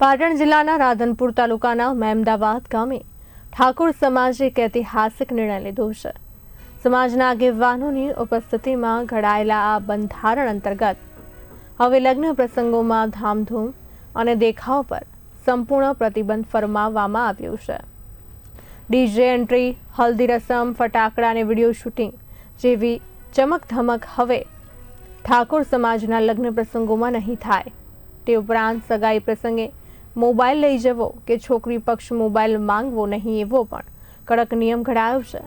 પાટણ જિલ્લાના રાધનપુર તાલુકાના મહેમદાવાદ ગામે ઠાકોર સમાજે એક ઐતિહાસિક નિર્ણય લીધો છે. સમાજના આગેવાનોની ઉપસ્થિતિમાં ઘડાયેલા આ બંધારણ અંતર્ગત હવે લગ્ન પ્રસંગોમાં ધામધૂમ અને દેખાવ પર સંપૂર્ણ પ્રતિબંધ ફરમાવવામાં આવ્યો છે. ડીજે એન્ટ્રી, હલ્દી રસમ, ફટાકડા અને વીડિયો શૂટિંગ જેવી ચમકધમક હવે ઠાકોર સમાજના લગ્ન પ્રસંગોમાં નહીં થાય. તે ઉપરાંત સગાઈ પ્રસંગે મોબાઈલ લઈ જવો કે છોકરી પક્ષ મોબાઈલ માંગવો નહીં એવો પણ કડક નિયમ ઘડાયો છે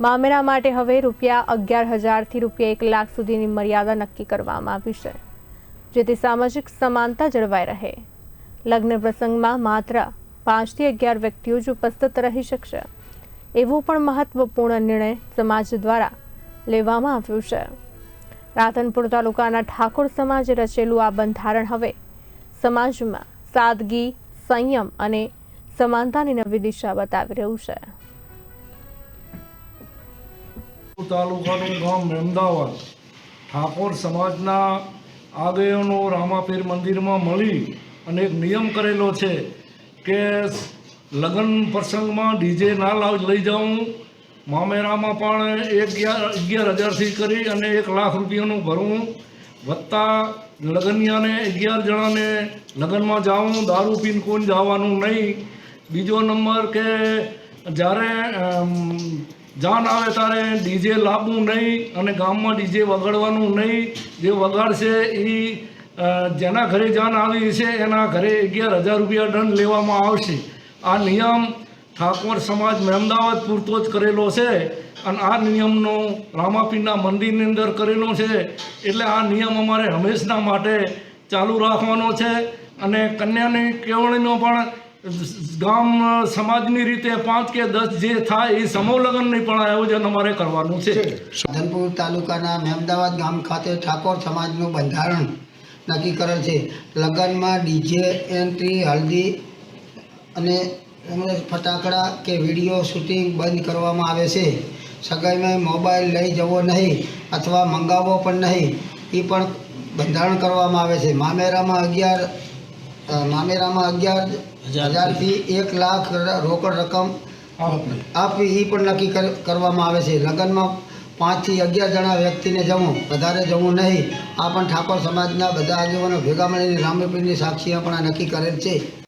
મામેરા માટે હવે રૂપિયા અગિયાર હજારથી રૂપિયા એક લાખ સુધીની મર્યાદા નક્કી કરવામાં આવી છે, જેથી સામાજિક સમાનતા જળવાઈ રહે. લગ્ન પ્રસંગમાં માત્ર પાંચથી અગિયાર વ્યક્તિઓ જ ઉપસ્થિત રહી શકશે, એવો પણ મહત્વપૂર્ણ નિર્ણય સમાજ દ્વારા લેવામાં આવ્યો છે. રાધનપુર તાલુકાના ઠાકોર સમાજે રચેલું આ બંધારણ હવે સમાજમાં સાદગી, સંયમ અને સમાનતાની નવી દિશા બતાવી રહ્યું છે. તાલુકાનું ગામ મહેમદાવાદ ઠાકોર સમાજના આગેવાનો રામાપીર મંદિરમાં મળી અને એક નિયમ કરેલો છે કે લગ્ન પ્રસંગમાં ડીજે ના લાવ, લઈ જાઉં. મામેરામાં પણ એક અગિયાર હજારથી કરી અને એક લાખ રૂપિયાનું ભરવું વત્તા લગનિયાને અગિયાર જણાને લગ્નમાં જાઉં દારૂ પીને કોઈ જવાનું નહીં. બીજો નંબર કે જ્યારે જાન આવે ત્યારે ડીજે લાવવું નહીં અને ગામમાં ડીજે વગાડવાનું નહીં. જે વગાડશે એ જેના ઘરે જાન આવી છે એના ઘરે અગિયાર હજાર રૂપિયા દંડ લેવામાં આવશે. આ નિયમ ઠાકોર સમાજ મહેમદાવાદ પૂરતો જ કરેલો છે અને આ નિયમનો રામાપીરના મંદિરની અંદર કરેલો છે. એટલે આ નિયમ અમારે હંમેશના માટે ચાલુ રાખવાનો છે અને કન્યાની કેળવણીનો પણ ગામ સમાજની રીતે પાંચ કે દસ જે થાય એ સમૂહલગ્નની પણ આયોજન અમારે કરવાનું છે. રાધનપુર તાલુકાના મહેમદાવાદ ગામ ખાતે ઠાકોર સમાજનું બંધારણ નક્કી કરેલ છે. લગ્નમાં ડીજે એન્ટ્રી, હલ્દી અને એમને ફટાકડા કે વીડિયો શૂટિંગ બંધ કરવામાં આવે છે. સગાઈમાં મોબાઈલ લઈ જવો નહીં અથવા મંગાવવો પણ નહીં એ પણ બંધારણ કરવામાં આવે છે. મામેરામાં અગિયાર મામેરામાં અગિયાર હજારથી એક લાખ રોકડ રકમ આપવી એ પણ નક્કી કર- કરવામાં આવે છે. લગ્નમાં પાંચથી અગિયાર જણા વ્યક્તિને જવું વધારે જવું નહીં. આ પણ ઠાકોર સમાજના બધા આગેવાનો ભેગા મળીને રામપીરની સાક્ષીઓ પણ આ નક્કી કરેલ છે.